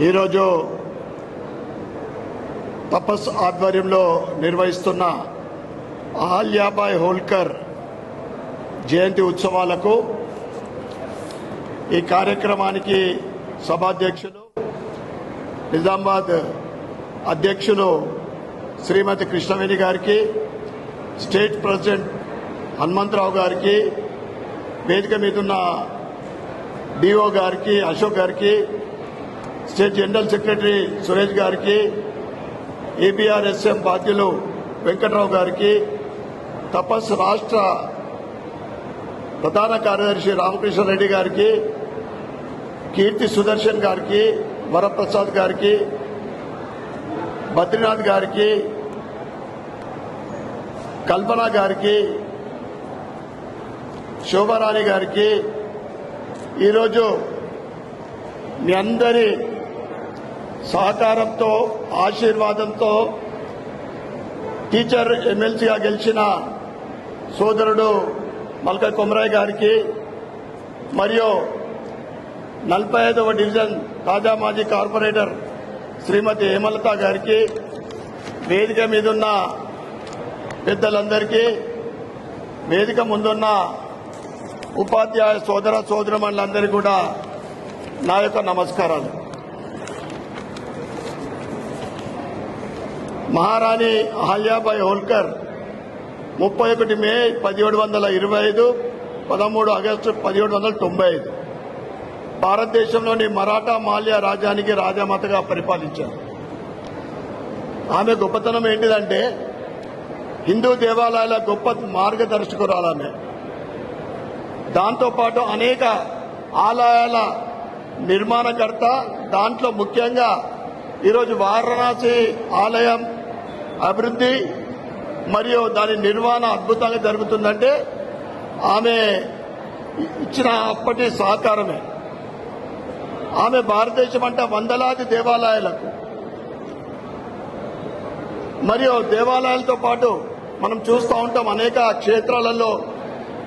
ఈరోజు తపస్ ఆధ్వర్యంలో నిర్వహిస్తున్న అహల్యాబాయ్ హోల్కర్ జయంతి ఉత్సవాలకు ఈ కార్యక్రమానికి సభాధ్యక్షులు నిజామాబాద్ అధ్యక్షులు శ్రీమతి కృష్ణవేణి గారికి స్టేట్ ప్రెసిడెంట్ హనుమంతరావు గారికి వేదిక మీదున్న డిఓ గారికి అశోక్ గారికి స్టేట్ జనరల్ సెక్రటరీ సురేష్ గారికి ఏబిఆర్ఎస్ఎం బాధ్యులు వెంకట్రావు గారికి తపస్ రాష్ట్ర ప్రధాన కార్యదర్శి రామకృష్ణ రెడ్డి గారికి కీర్తి సుదర్శన్ గారికి వరప్రసాద్ గారికి బద్రీనాథ్ గారికి కల్పన గారికి శోభారాణి గారికి ఈరోజు మీ అందరి సహకారంతో ఆశీర్వాదంతో టీచర్ ఎమ్మెల్సీగా గెలిచిన సోదరుడు మల్క కొమరాయ్ గారికి మరియు నలభై ఐదవ డివిజన్ తాజా మాజీ కార్పొరేటర్ శ్రీమతి హేమలత గారికి వేదిక మీదున్న పెద్దలందరికీ వేదిక ముందున్న ఉపాధ్యాయ సోదర సోదరమణులందరికీ కూడా నా యొక్క నమస్కారాలు. మహారాణి అహల్యాబాయి హోల్కర్ ముప్పై ఒకటి మే పదిహేడు వందల ఇరవై ఐదు పదమూడు ఆగస్టు పదిహేడు వందల తొంభై ఐదు. భారతదేశంలోని మరాఠా మాల్యా రాజ్యానికి రాజమాతగా పరిపాలించారు. ఆమె గొప్పతనం ఏంటిదంటే హిందూ దేవాలయాల గొప్ప మార్గదర్శకురాలమే. దాంతోపాటు అనేక ఆలయాల నిర్మాణకర్త దాంట్లో ముఖ్యంగా ఈరోజు వారణాసి ఆలయం అభివృద్ధి మరియు దాని నిర్వహణ అద్భుతంగా జరుగుతుందంటే ఆమె ఇచ్చిన అప్పటి సహకారమే. ఆమె భారతదేశం అంటే వందలాది దేవాలయాలకు మరియు దేవాలయాలతో పాటు మనం చూస్తూ ఉంటాం అనేక క్షేత్రాలలో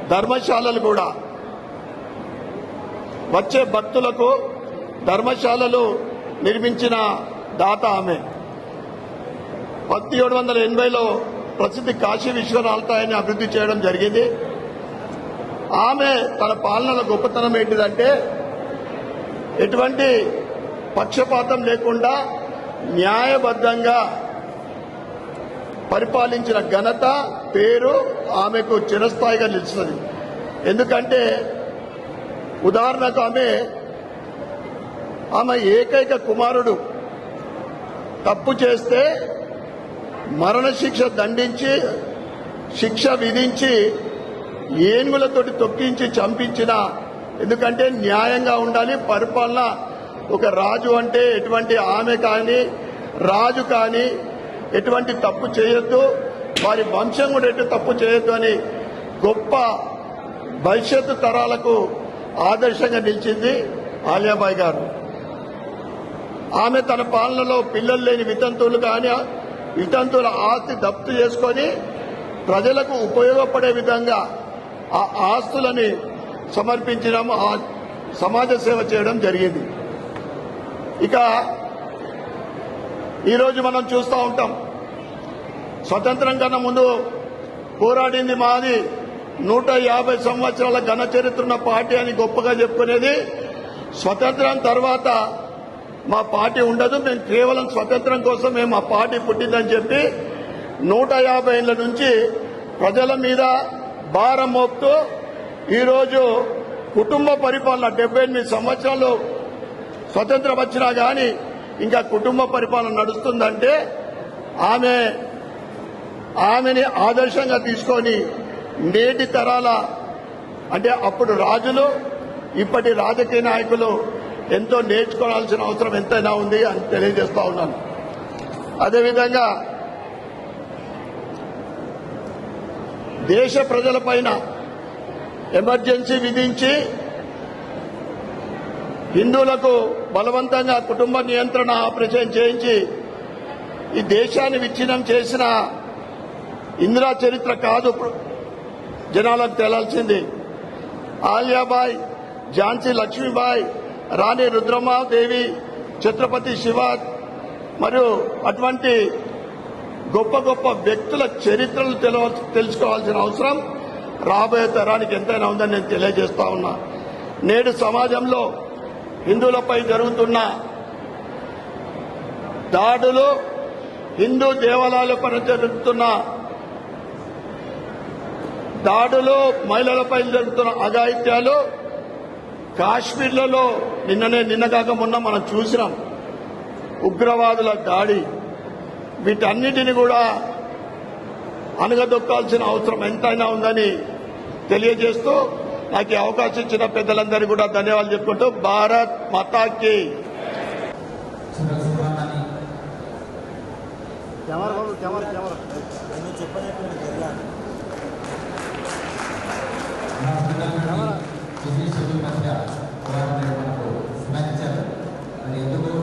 ధర్మశాలలు కూడా. వచ్చే భక్తులకు ధర్మశాలలు నిర్మించిన దాత ఆమె. పదిహేడు వందల ఎనభైలో ప్రసిద్ధి కాశీ విశ్వనాథాన్ని అభివృద్ధి చేయడం జరిగింది. ఆమె తన పాలనలో గొప్పతనం ఏంటిదంటే ఎటువంటి పక్షపాతం లేకుండా న్యాయబద్ధంగా పరిపాలించిన ఘనత పేరు ఆమెకు చిరస్థాయిగా నిలుస్తుంది. ఎందుకంటే ఉదాహరణకు ఆమె ఆమె ఏకైక కుమారుడు. తప్పు చేస్తే మరణశిక్ష దండించి శిక్ష విధించి ఏనుగులతోటి తొక్కించి చంపించిన ఎందుకంటే న్యాయంగా ఉండాలి పరిపాలన ఒక రాజు అంటే ఎటువంటి ఆమె కానీ రాజు కానీ ఎటువంటి తప్పు చేయొద్దు వారి వంశం కూడా ఎటు తప్పు చేయొద్దు అని గొప్ప భవిష్యత్తు తరాలకు ఆదర్శంగా నిలిచింది ఆలియాబాయి గారు. ఆమె తన పాలనలో పిల్లలు లేని వితంతువులు కానీ ఇటంతుల ఆస్తి దప్తు చేసుకొని ప్రజలకు ఉపయోగపడే విధంగా ఆ ఆస్తులని సమర్పించడం ఆ సమాజ సేవ చేయడం జరిగింది. ఇక ఈరోజు మనం చూస్తూ ఉంటాం. స్వతంత్రం కన్నా ముందు పోరాడింది మాది నూట యాభై సంవత్సరాల ఘన చరిత్ర ఉన్న పార్టీ అని గొప్పగా చెప్పుకునేది. స్వతంత్రం తర్వాత మా పార్టీ ఉండదు మేము కేవలం స్వతంత్రం కోసం మేము మా పార్టీ పుట్టిందని చెప్పి నూట యాభై ఏళ్ళ నుంచి ప్రజల మీద భారం మోపుతూ ఈరోజు కుటుంబ పరిపాలన డెబ్బై ఎనిమిది సంవత్సరాలు స్వతంత్రం వచ్చినా కానీ ఇంకా కుటుంబ పరిపాలన నడుస్తుందంటే ఆమె ఆమెని ఆదర్శంగా తీసుకొని నేటి తరాల అంటే అప్పుడు రాజులు ఇప్పటి రాజకీయ నాయకులు ఎంతో నేర్చుకోవాల్సిన అవసరం ఎంతైనా ఉంది అని తెలియజేస్తా ఉన్నాను. అదేవిధంగా దేశ ప్రజలపైన ఎమర్జెన్సీ విధించి హిందువులకు బలవంతంగా కుటుంబ నియంత్రణ ఆపరేషన్ చేయించి ఈ దేశాన్ని విచ్ఛిన్నం చేసిన ఇందిరా చరిత్ర కాదు జనాలకు తేలాల్సింది. ఆలియాబాయ్ ఝాన్సీ లక్ష్మీబాయ్ రాణి రుద్రమాదేవి ఛత్రపతి శివ మరియు అటువంటి గొప్ప గొప్ప వ్యక్తుల చరిత్రలు తెలవ తెలుసుకోవాల్సిన అవసరం రాబోయే తరానికి ఎంతైనా ఉందని నేను తెలియజేస్తా ఉన్నా. నేడు సమాజంలో హిందువులపై జరుగుతున్న దాడులు హిందూ దేవాలయాలపై జరుగుతున్న దాడులు మహిళలపై జరుగుతున్న అఘాయిత్యాలు కాశ్మీర్లలో నిన్ననే నిన్నగాక మొన్న మనం చూసినాం ఉగ్రవాదుల దాడి. వీటన్నిటిని కూడా అనగదొక్కాల్సిన అవసరం ఎంతైనా ఉందని తెలియజేస్తూ నాకు ఈ అవకాశం ఇచ్చిన పెద్దలందరికీ కూడా ధన్యవాదాలు చెప్పుకుంటూ Bharat మతాకి. సుబ్రహ్మణ్యాన్ని Jadi sebelum masa perang dengan Mongol, semacam ada itu